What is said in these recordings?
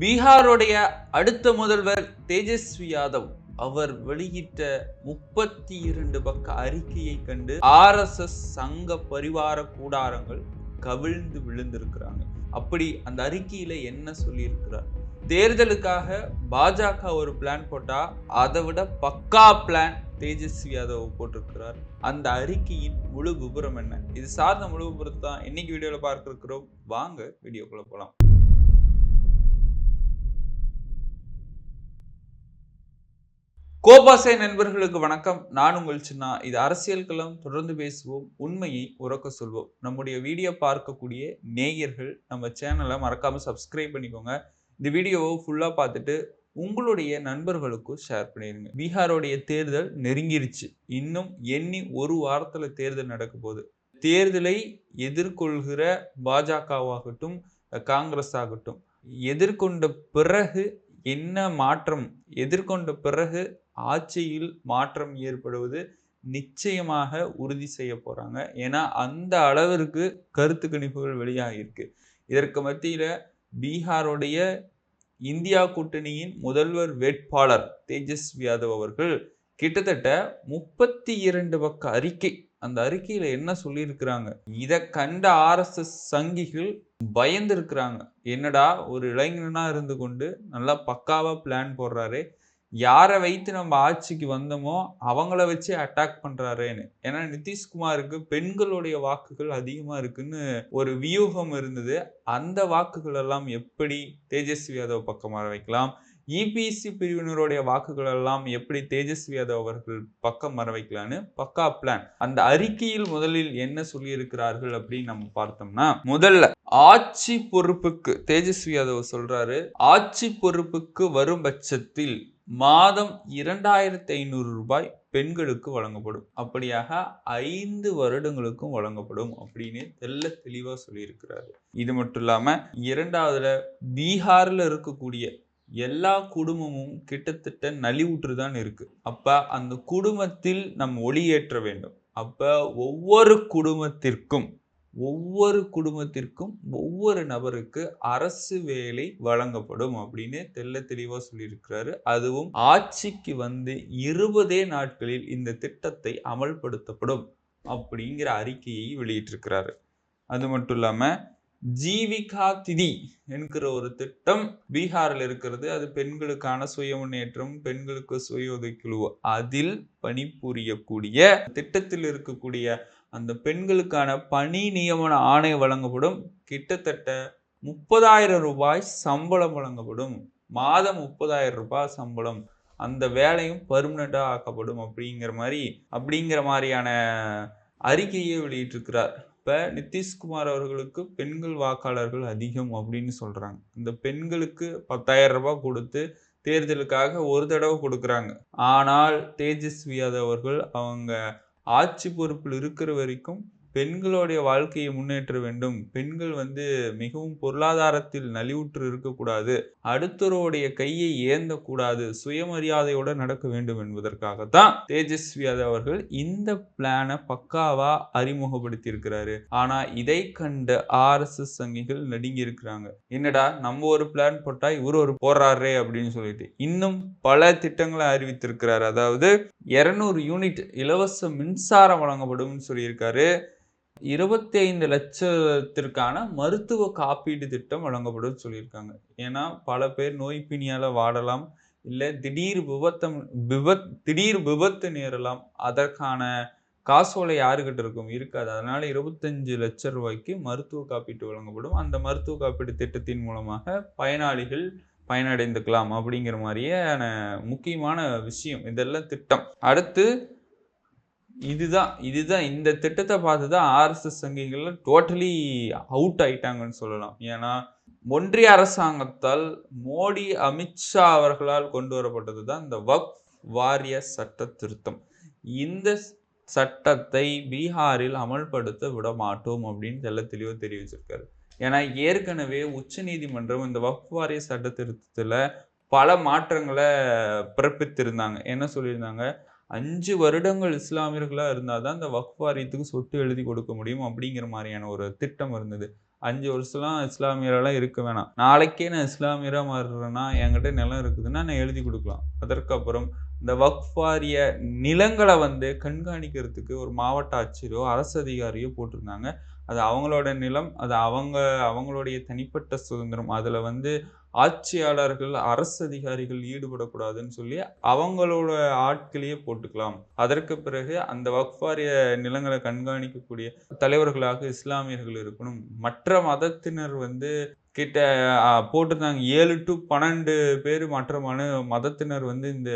பீகாருடைய அடுத்த முதல்வர் தேஜஸ்வி யாதவ் அவர் வெளியிட்ட முப்பத்தி இரண்டு பக்க அறிக்கையை கண்டு ஆர்எஸ்எஸ் சங்க பரிவார கூடாரங்கள் கவிழ்ந்து விழுந்திருக்கிறாங்க. அப்படி அந்த அறிக்கையில என்ன சொல்லியிருக்கிறார்? தேர்தலுக்காக பாஜக ஒரு பிளான் போட்டா அதை விட பக்கா பிளான் தேஜஸ்வி யாதவ் போட்டிருக்கிறார். அந்த அறிக்கையின் முழு விபரம் என்ன? இது சார்ந்த முழு விபரத்தை தான் இன்னைக்கு வீடியோவில் பார்க்க இருக்கிறோம் வாங்க வீடியோக்குள்ள போகலாம் கோபாசை நண்பர்களுக்கு வணக்கம். நான் உங்கள் சின்னா. இது அரசியல் களம். தொடர்ந்து பேசுவோம். உண்மையை உறக்க சொல்வோம். நம்முடைய வீடியோ பார்க்கக்கூடிய நேயர்கள் நம்ம சேனலை மறக்காம சப்ஸ்கிரைப் பண்ணிக்கோங்க. இந்த வீடியோவை ஃபுல்லா பார்த்துட்டு உங்களுடைய நண்பர்களுக்கும் ஷேர் பண்ணிடுங்க. பீகாரோடைய தேர்தல் நெருங்கிருச்சு. இன்னும் எண்ணி ஒரு வாரத்துல தேர்தல் நடக்க போகுது. தேர்தலை எதிர்கொள்கிற பாஜகவாகட்டும் காங்கிரஸ் ஆகட்டும் எதிர்கொண்ட பிறகு என்ன மாற்றம் எதிர்கொண்ட பிறகு ஆட்சியில் மாற்றம் ஏற்படுவது நிச்சயமாக உறுதி செய்ய போகிறாங்க ஏன்னா அந்த அளவிற்கு கருத்து கணிப்புகள் வெளியாகியிருக்கு. இதற்கு மத்தியில் பீகாருடைய இந்தியா கூட்டணியின் முதல்வர் வேட்பாளர் தேஜஸ்வி யாதவ் அவர்கள் கிட்டத்தட்ட முப்பத்தி இரண்டு பக்க அறிக்கை அந்த அறிக்கையில் என்ன சொல்லியிருக்கிறாங்க? இதை கண்ட ஆர்எஸ்எஸ் சங்கிகள் பயந்து இருக்கிறாங்க என்னடா ஒரு இளைஞனாக இருந்து கொண்டு நல்லா பக்காவாக பிளான் போடுறாரு. யாரை வைத்து நம்ம ஆட்சிக்கு வந்தோமோ அவங்கள வச்சு அட்டாக் பண்ணுறாரேன்னு ஏன்னா நிதிஷ்குமாருக்கு பெண்களுடைய வாக்குகள் அதிகமாக இருக்குன்னு ஒரு வியூகம் இருந்தது. அந்த வாக்குகள் எல்லாம் எப்படி தேஜஸ்வி யாதவ் பக்கம் வர வைக்கலாம்? இபிசி பிரிவினருடைய வாக்குகள் எல்லாம் எப்படி தேஜஸ்வி யாதவ் அவர்கள் பக்கம் வர வைக்கலான்னு பக்கா பிளான் அந்த அறிக்கையில் முதலில் என்ன சொல்லியிருக்கிறார்கள் அப்படின்னு நம்ம பார்த்தோம்னா முதல்ல ஆட்சி பொறுப்புக்கு தேஜஸ்வி யாதவ் சொல்றாரு ஆட்சி பொறுப்புக்கு வரும் பட்சத்தில் மாதம் இரண்டாயிரத்தி ஐநூறு ரூபாய் பெண்களுக்கு வழங்கப்படும். அப்படியாக ஐந்து வருடங்களுக்கும் வழங்கப்படும் அப்படின்னு தெல்ல தெளிவா சொல்லியிருக்கிறாரு. இது மட்டும் இல்லாம இரண்டாவதுல பீகாரில் இருக்கக்கூடிய எல்லா குடும்பமும் கிட்டத்தட்ட நலிவுற்று தான் இருக்குது அப்போ அந்த குடும்பத்தில் நம் ஒளியேற்ற வேண்டும். அப்போ ஒவ்வொரு குடும்பத்திற்கும் ஒவ்வொரு குடும்பத்திற்கும் ஒவ்வொரு நபருக்கு அரசு வேலை வழங்கப்படும் அப்படின்னு தெல்ல தெளிவாக சொல்லியிருக்கிறாரு. அதுவும் ஆட்சிக்கு வந்து இருபதே நாட்களில் இந்த திட்டத்தை அமல்படுத்தப்படும் அப்படிங்கிற அறிக்கையை வெளியிட்டிருக்கிறாரு. அது மட்டும் இல்லாமல் ஜீவிகா திதி என்கிற ஒரு திட்டம் பீகாரில் இருக்கிறது. அது பெண்களுக்கான சுய முன்னேற்றம் பெண்களுக்கு சுய உதவிக்குழு அதில் பணிபுரியக்கூடிய திட்டத்தில் இருக்கக்கூடிய அந்த பெண்களுக்கான பணி நியமன ஆணை வழங்கப்படும். கிட்டத்தட்ட முப்பதாயிரம் ரூபாய் சம்பளம் வழங்கப்படும். மாதம் முப்பதாயிரம் ரூபாய் சம்பளம். அந்த வேலையும் பர்மனெண்ட்டாக ஆக்கப்படும் அப்படிங்கிற மாதிரி அப்படிங்கிற மாதிரியான அறிக்கையை வெளியிட்டிருக்கிறார். இப்போ நிதிஷ்குமார் அவர்களுக்கு பெண்கள் வாக்காளர்கள் அதிகம் அப்படின்னு சொல்கிறாங்க இந்த பெண்களுக்கு பத்தாயிரம் ரூபாய் கொடுத்து தேர்தலுக்காக ஒரு தடவை கொடுக்குறாங்க. ஆனால் தேஜஸ்வி யாதவ் அவர்கள் அவங்க ஆட்சி பொறுப்பில் இருக்கிற வரைக்கும் பெண்களுடைய வாழ்க்கையை முன்னேற்ற வேண்டும். பெண்கள் வந்து மிகவும் பொருளாதாரத்தில் நலிவுற்று இருக்கக்கூடாது. அடுத்தவருடைய கையை ஏந்தக்கூடாது. சுயமரியாதையோடு நடக்க வேண்டும் என்பதற்காகத்தான் தேஜஸ்வி யாதவ் அவர்கள் இந்த பிளானை பக்காவா அறிமுகப்படுத்தி இருக்கிறாரு ஆனா இதை கண்ட ஆர் எஸ் எஸ் சங்கிகள் நடுங்கி இருக்கிறாங்க என்னடா நம்ம ஒரு பிளான் போட்டா இவர் ஒரு போடுறாரே அப்படின்னு சொல்லிட்டு. இன்னும் பல திட்டங்களை அறிவித்திருக்கிறார். அதாவது இருநூறு யூனிட் இலவச மின்சாரம் வழங்கப்படும் சொல்லியிருக்காரு. இருபத்தி ஐந்து லட்சத்திற்கான மருத்துவ காப்பீடு திட்டம் வழங்கப்படும் சொல்லியிருக்காங்க. ஏன்னா பல பேர் நோய் பிணியால் வாடலாம் இல்லை திடீர் விபத்தம் விபத் திடீர் விபத்து நேரலாம் அதற்கான காசோலை யாருக்கிட்ட இருக்கும்? இருக்காது. அதனால இருபத்தஞ்சு லட்ச ரூபாய்க்கு மருத்துவ காப்பீட்டு வழங்கப்படும். அந்த மருத்துவ காப்பீடு திட்டத்தின் மூலமாக பயனாளிகள் பயனடைந்துக்கலாம் அப்படிங்கிற மாதிரியான முக்கியமான விஷயம். இதெல்லாம் திட்டம். அடுத்து இதுதான் இதுதான் இந்த திட்டத்தை பார்த்து தான் ஆர்எஸ்எஸ் சங்கிகள் டோட்டலி அவுட் ஆயிட்டாங்கன்னு சொல்லலாம். ஏன்னா ஒன்றிய அரசாங்கத்தால் மோடி அமித்ஷா அவர்களால் கொண்டு வரப்பட்டது தான் இந்த வக் வாரிய சட்ட திருத்தம். இந்த சட்டத்தை பீகாரில் அமல்படுத்த விட மாட்டோம் அப்படின்னு தெல்ல தெளிவாக தெரிவிச்சிருக்காரு. ஏன்னா ஏற்கனவே உச்ச நீதிமன்றம் இந்த வக் வாரிய சட்ட திருத்தத்தில் பல மாற்றங்களை பிறப்பித்திருந்தாங்க. என்ன சொல்லியிருந்தாங்க? அஞ்சு வருடங்கள் இஸ்லாமியர்களாக இருந்தால் தான் இந்த வக்ஃப் வாரியத்துக்கு சொத்து எழுதி கொடுக்க முடியும் அப்படிங்கிற மாதிரியான ஒரு திட்டம் இருந்தது. அஞ்சு வருஷம்லாம் இஸ்லாமியரெல்லாம் இருக்க வேணாம். நாளைக்கே நான் இஸ்லாமியராக மாறுறேன்னா என்கிட்ட நிலம் இருக்குதுன்னா நான் எழுதி கொடுக்கலாம். அதற்கப்புறம் இந்த வக்ஃப் வாரிய நிலங்களை வந்து கண்காணிக்கிறதுக்கு ஒரு மாவட்ட ஆட்சியரோ அரசு அதிகாரியோ போட்டிருந்தாங்க. அது அவங்களோட நிலம் அது அவங்க அவங்களுடைய தனிப்பட்ட சுதந்திரம். அதில் வந்து ஆட்சியாளர்கள் அரசு அதிகாரிகள் ஈடுபடக்கூடாதுன்னு சொல்லி அவங்களோட ஆட்களையே போட்டுக்கலாம். அதற்கு பிறகு அந்த வக்ஃபாரிய நிலங்களை கண்காணிக்கக்கூடிய தலைவர்களாக இஸ்லாமியர்கள் இருக்கணும். மற்ற மதத்தினர் வந்து கிட்ட போட்டிருந்தாங்க. ஏழு டு பன்னெண்டு பேர் மற்ற மன மதத்தினர் வந்து இந்த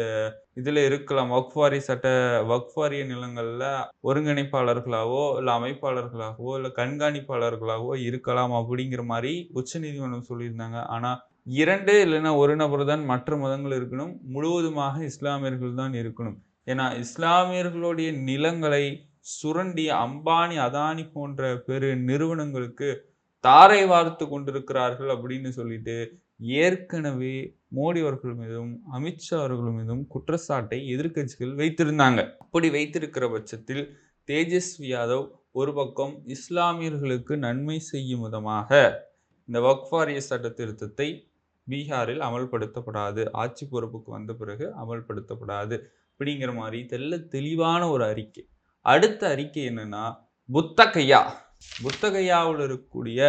இதில் இருக்கலாம். வக்ஃபாரி சட்ட வக்ஃபாரிய நிலங்களில் ஒருங்கிணைப்பாளர்களாகவோ இல்லை அமைப்பாளர்களாகவோ இல்லை கண்காணிப்பாளர்களாகவோ இருக்கலாம் அப்படிங்கிற மாதிரி உச்சநீதிமன்றம் சொல்லியிருந்தாங்க. ஆனால் இரண்டு இல்லைன்னா ஒரு நபர் தான் மற்ற மதங்கள் இருக்கணும் முழுவதுமாக இஸ்லாமியர்கள் தான் இருக்கணும். ஏன்னா இஸ்லாமியர்களுடைய நிலங்களை சுரண்டி அம்பானி அதானி போன்ற பெரு நிறுவனங்களுக்கு தாரை வார்த்து கொண்டிருக்கிறார்கள் அப்படின்னு சொல்லிட்டு ஏற்கனவே மோடி அவர்கள் மீதும் அமித்ஷா அவர்கள் மீதும் குற்றச்சாட்டை எதிர்க்கட்சிகள் வைத்திருந்தாங்க. அப்படி வைத்திருக்கிற பட்சத்தில் தேஜஸ்வி யாதவ் ஒரு பக்கம் இஸ்லாமியர்களுக்கு நன்மை செய்யும் விதமாக இந்த வக்ஃபாரிய சட்ட திருத்தத்தை பீகாரில் அமல்படுத்தப்படாது. ஆட்சி பொறுப்புக்கு வந்த பிறகு அமல்படுத்தப்படாது அப்படிங்கிற மாதிரி தெல்ல தெளிவான ஒரு அறிக்கை. அடுத்த அறிக்கை என்னன்னா புத்தகையா? புத்தகையாவில் இருக்கக்கூடிய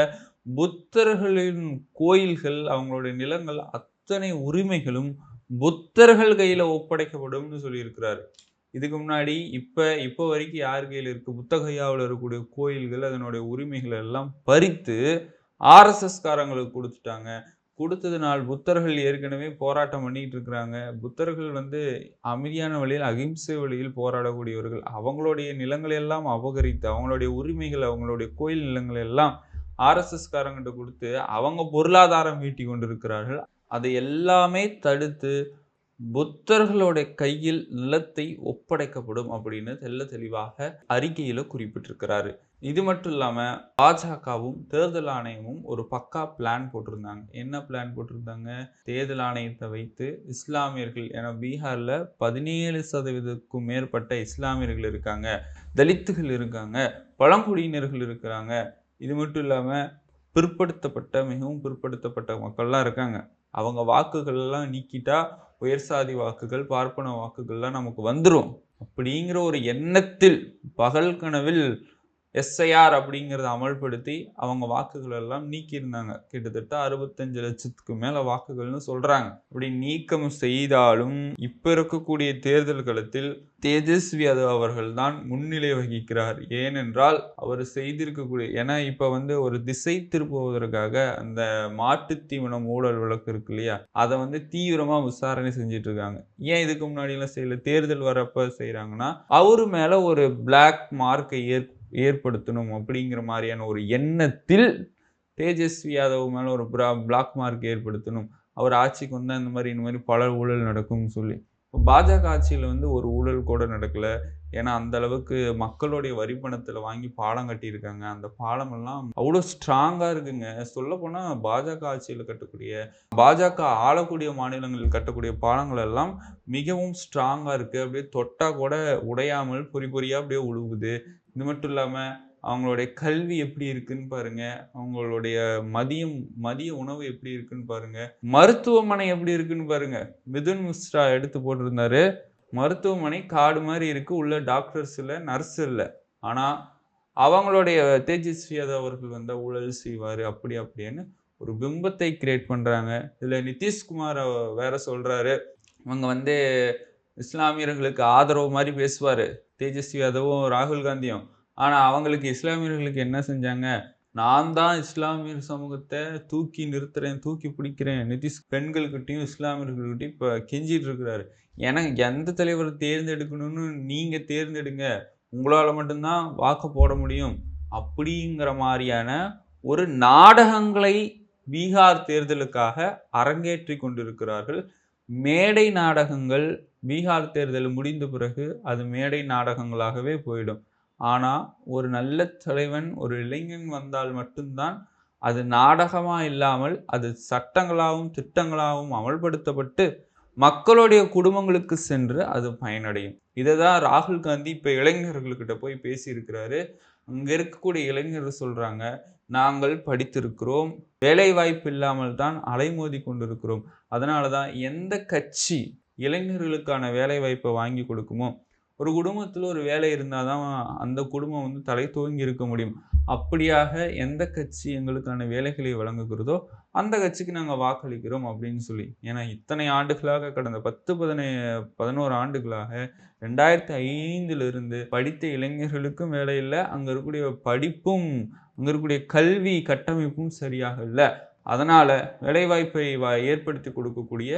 புத்தர்களின் கோயில்கள் அவங்களுடைய நிலங்கள் அத்தனை உரிமைகளும் புத்தர்கள் கையில் ஒப்படைக்கப்படும்னு சொல்லியிருக்கிறாரு. இதுக்கு முன்னாடி இப்போ இப்போ வரைக்கும் யார் கையில் இருக்குது புத்தகையாவில் இருக்கக்கூடிய கோயில்கள் அதனுடைய உரிமைகள் எல்லாம் பறித்து ஆர்எஸ்எஸ்காரங்களுக்கு கொடுத்துட்டாங்க. கொடுத்ததுனால் புத்தர்கள் ஏற்கனவே போராட்டம் பண்ணிட்டு இருக்கிறாங்க புத்தர்கள் வந்து அமைதியான வழியில் அகிம்சை வழியில் போராடக்கூடியவர்கள். அவங்களுடைய நிலங்களை எல்லாம் அபகரித்து அவங்களுடைய உரிமைகள் அவங்களுடைய கோயில் நிலங்களை எல்லாம் ஆர்எஸ்எஸ்காரங்கிட்ட கொடுத்து அவங்க பொருளாதாரம் ஈட்டி கொண்டிருக்கிறார்கள். அதை எல்லாமே தடுத்து புத்தர்களுடைய கையில் நிலத்தை ஒப்படைக்கப்படும் அப்படின்னு தெல்ல தெளிவாக அறிக்கையில் குறிப்பிட்டிருக்கிறாரு. இது மட்டும் இல்லாமல் பாஜகவும் தேர்தல் ஆணையமும் ஒரு பக்கா பிளான் போட்டிருந்தாங்க. என்ன பிளான் போட்டிருந்தாங்க? தேர்தல் ஆணையத்தை வைத்து இஸ்லாமியர்கள் ஏன்னா பீகாரில் பதினேழு சதவீதத்துக்கும் மேற்பட்ட இஸ்லாமியர்கள் இருக்காங்க. தலித்துகள் இருக்காங்க. பழங்குடியினர்கள் இருக்கிறாங்க. இது மட்டும் இல்லாமல் பிற்படுத்தப்பட்ட மிகவும் பிற்படுத்தப்பட்ட மக்கள்லாம் இருக்காங்க. அவங்க வாக்குகள்லாம் நீக்கிட்டா உயர் சாதி வாக்குகள் பார்ப்பன வாக்குகள்லாம் நமக்கு வந்துடும் அப்படிங்கிற ஒரு எண்ணத்தில் பகல் கனவில் எஸ்ஐஆர் அப்படிங்கிறத அமல்படுத்தி அவங்க வாக்குகள் எல்லாம் நீக்கியிருந்தாங்க. கிட்டத்தட்ட அறுபத்தஞ்சு லட்சத்துக்கு மேலே வாக்குகள்னு சொல்கிறாங்க அப்படி நீக்கம் செய்தாலும் இப்போ இருக்கக்கூடிய தேர்தல் களத்தில் தேஜஸ்வி யாதவ் அவர்கள் தான் முன்னிலை வகிக்கிறார். ஏனென்றால் அவர் செய்திருக்கக்கூடிய ஏன்னா இப்போ வந்து ஒரு திசை திருப்புவதற்காக அந்த மாட்டுத் தீவனம் ஊழல் வழக்கு இருக்கு இல்லையா? அதை வந்து தீவிரமாக விசாரணை செஞ்சுட்டு இருக்காங்க ஏன் இதுக்கு முன்னாடியெல்லாம் செய்யல? தேர்தல் வரப்போ செய்கிறாங்கன்னா அவரு மேலே ஒரு பிளாக் மார்க்கை ஏற் ஏற்படுத்தணும் அப்படிங்கிற மாதிரியான ஒரு எண்ணத்தில் தேஜஸ்வி யாதவ் மேலே ஒரு ப்ரா பிளாக் மார்க் ஏற்படுத்தணும். அவர் ஆட்சிக்கு வந்தால் இந்த மாதிரி இந்த மாதிரி பல ஊழல் நடக்கும்னு சொல்லி. இப்போ பாஜக ஆட்சியில் வந்து ஒரு ஊழல் கூட நடக்கல. ஏன்னா அந்த அளவுக்கு மக்களுடைய வரி பணத்தில் வாங்கி பாலம் கட்டியிருக்காங்க. அந்த பாலமெல்லாம் அவ்வளோ ஸ்ட்ராங்காக இருக்குங்க. சொல்லப்போனால் பாஜக ஆட்சியில் கட்டக்கூடிய பாஜக ஆளக்கூடிய மாநிலங்களில் கட்டக்கூடிய பாலங்கள் எல்லாம் மிகவும் ஸ்ட்ராங்காக இருக்குது அப்படியே தொட்டா கூட உடையாமல் பொறி பொறியாக அப்படியே உழுவுது. இது மட்டும் இல்லாமல் அவங்களுடைய கல்வி எப்படி இருக்குன்னு பாருங்க. அவங்களுடைய மதியம் மதிய உணவு எப்படி இருக்குன்னு பாருங்க. மருத்துவமனை எப்படி இருக்குன்னு பாருங்க. மிதுன் மிஸ்ரா எடுத்து போட்டிருந்தாரு. மருத்துவமனை காடு மாதிரி இருக்கு. உள்ள டாக்டர்ஸ் இல்லை நர்ஸ் இல்லை. ஆனால் அவங்களுடைய தேஜஸ்வி யாதவ் அவர்கள் வந்தால் ஊழல் செய்வார். அப்படி அப்படின்னு ஒரு பிம்பத்தை கிரியேட் பண்ணுறாங்க இதில் நிதிஷ்குமார் வேற சொல்கிறாரு இவங்க வந்து இஸ்லாமியர்களுக்கு ஆதரவு மாதிரி பேசுவார். தேஜஸ்வி யாதவும் ராகுல் காந்தியும். ஆனால் அவங்களுக்கு இஸ்லாமியர்களுக்கு என்ன செஞ்சாங்க? நான் தான் இஸ்லாமியர் சமூகத்தை தூக்கி நிறுத்துறேன் தூக்கி பிடிக்கிறேன். நிதிஷ் பெண்கள்கிட்டயும் இஸ்லாமியர்கள்கிட்டயும் இப்போ கெஞ்சிட்டு இருக்கிறாரு. ஏன்னா எந்த தலைவரை தேர்ந்தெடுக்கணும்னு நீங்கள் தேர்ந்தெடுங்க. உங்களால் மட்டும்தான் வாக்கு போட முடியும். அப்படிங்கிற மாதிரியான ஒரு நாடகங்களை பீகார் தேர்தலுக்காக அரங்கேற்றி கொண்டிருக்கிறார்கள். மேடை நாடகங்கள் பீகார் தேர்தல் முடிந்த பிறகு அது மேடை நாடகங்களாகவே போயிடும். ஆனால் ஒரு நல்ல தலைவன் ஒரு இளைஞன் வந்தால் மட்டும்தான் அது நாடகமாக இல்லாமல் அது சட்டங்களாகவும் திட்டங்களாகவும் அமல்படுத்தப்பட்டு மக்களுடைய குடும்பங்களுக்கு சென்று அது பயனடையும். இதை தான் ராகுல் காந்தி இப்போ இளைஞர்கள்கிட்ட போய் பேசியிருக்கிறாரு. அங்கே இருக்கக்கூடிய இளைஞர்கள் சொல்கிறாங்க நாங்கள் படித்திருக்கிறோம். வேலைவாய்ப்பு இல்லாமல் தான் அலைமோதி கொண்டிருக்கிறோம். அதனால தான் எந்த கட்சி இளைஞர்களுக்கான வேலைவாய்ப்பை வாங்கி கொடுக்குமோ ஒரு குடும்பத்தில் ஒரு வேலை இருந்தால் தான் அந்த குடும்பம் வந்து தலை தூங்கி இருக்க முடியும். அப்படியாக எந்த கட்சி எங்களுக்கான வேலைகளை வழங்குகிறதோ அந்த கட்சிக்கு நாங்கள் வாக்களிக்கிறோம் அப்படின்னு சொல்லி. ஏன்னா இத்தனை ஆண்டுகளாக கடந்த பத்து பதினே பதினோரு ஆண்டுகளாக ரெண்டாயிரத்தி ஐந்திலிருந்து படித்த இளைஞர்களுக்கும் வேலை இல்லை அங்கே இருக்கக்கூடிய படிப்பும் அங்கே இருக்கக்கூடிய கல்வி கட்டமைப்பும் சரியாக இல்லை. அதனால் வேலைவாய்ப்பை வா ஏற்படுத்தி கொடுக்கக்கூடிய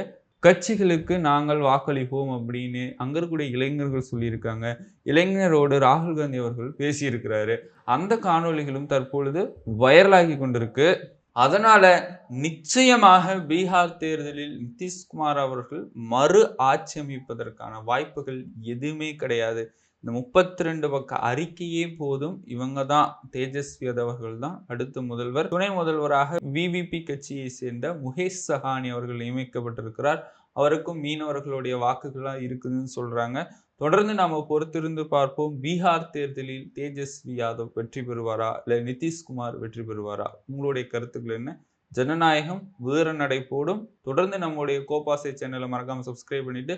கட்சிகளுக்கு நாங்கள் வாக்களிப்போம் அப்படின்னு அங்கே இருக்கக்கூடிய இளைஞர்கள் சொல்லியிருக்காங்க. இளைஞரோடு ராகுல் காந்தி அவர்கள் பேசியிருக்கிறாரு. அந்த காணொளிகளும் தற்பொழுது வைரலாகி கொண்டிருக்கு. அதனால நிச்சயமாக பீகார் தேர்தலில் நிதிஷ்குமார் அவர்கள் மறு ஆட்சி அமைப்பதற்கான வாய்ப்புகள் எதுவுமே கிடையாது. இந்த முப்பத்தி ரெண்டு பக்க அறிக்கையே போதும். இவங்க தான் தேஜஸ்வி அவர்கள் தான் அடுத்த முதல்வர். துணை முதல்வராக விவிபி கட்சியை சேர்ந்த முகேஷ் சஹானி அவர்கள் நியமிக்கப்பட்டிருக்கிறார். அவருக்கும் மீனவர்களுடைய வாக்குகளாக இருக்குதுன்னு சொல்றாங்க. தொடர்ந்து நாம பொறுத்திருந்து பார்ப்போம். பீகார் தேர்தலில் தேஜஸ்வி யாதவ் வெற்றி பெறுவாரா? இல்லை நிதிஷ்குமார் வெற்றி பெறுவாரா? உங்களுடைய கருத்துக்கள் என்ன? ஜனநாயகம் வீர நடை போடும். தொடர்ந்து நம்முடைய கோபாசை சேனலை மறக்காம சப்ஸ்கிரைப் பண்ணிட்டு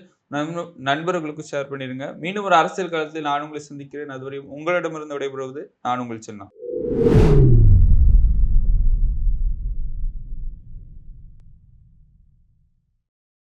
நண்பர்களுக்கும் ஷேர் பண்ணிடுங்க மீண்டும் ஒரு அரசியல் காலத்தில் நான் உங்களை சந்திக்கிறேன். அதுவரை உங்களிடமிருந்து விடைபெறுவது நான் உங்கள் சின்ன.